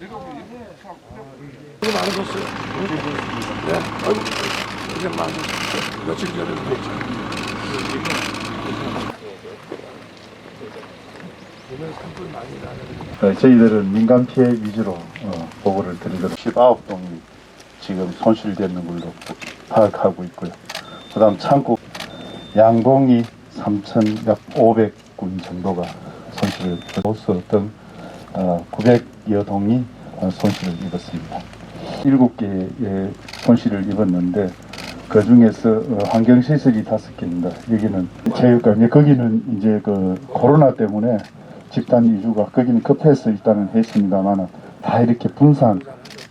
이거 많으셨어요? 네. 이제 많으셨어요. 며칠 많이 나는 어, 저희들은 민간 피해 위주로 어, 보고를 드리도록 19동이 지금 손실되는 걸로 파악하고 있고요. 그 다음 창고 양봉이 3천 약500 군 정도가 손실을 등 어, 900여 동이 어, 손실을 입었습니다. 7개의 손실을 입었는데 그 중에서 어, 환경 시설이 다섯 개입니다. 여기는 체육관, 거기는 이제 그 코로나 때문에 집단 이주가 거기는 급해서 일단은 했습니다만은 다 이렇게 분산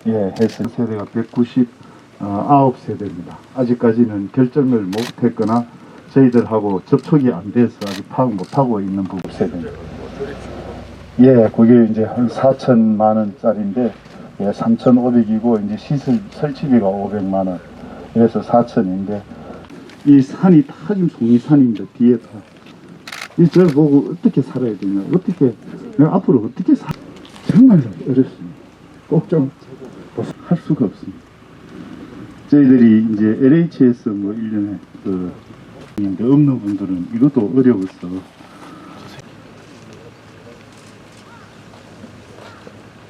예 해서 세대가 199세대입니다. 아직까지는 결정을 못했거나 저희들하고 접촉이 안 돼서 아직 파악 못하고 있는 부분 세대입니다. 예, 그게 이제 한 4천만 원짜리인데 예, 3,500이고 이제 시설 설치비가 500만 원. 그래서 4천인데 이 산이 다 지금 송이산입니다. 뒤에 다. 이저 보고 어떻게 살아야 되냐, 어떻게 내가 앞으로 어떻게 살 정말 어렵습니다. 꼭 좀 할 수가 없습니다. 저희들이 이제 LHS 뭐 1년에 그 있는데 없는 분들은 이것도 어려워서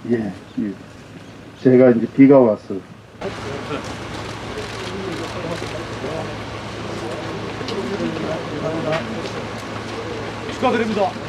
예, 예. 제가 이제 비가 와서 축하드립니다.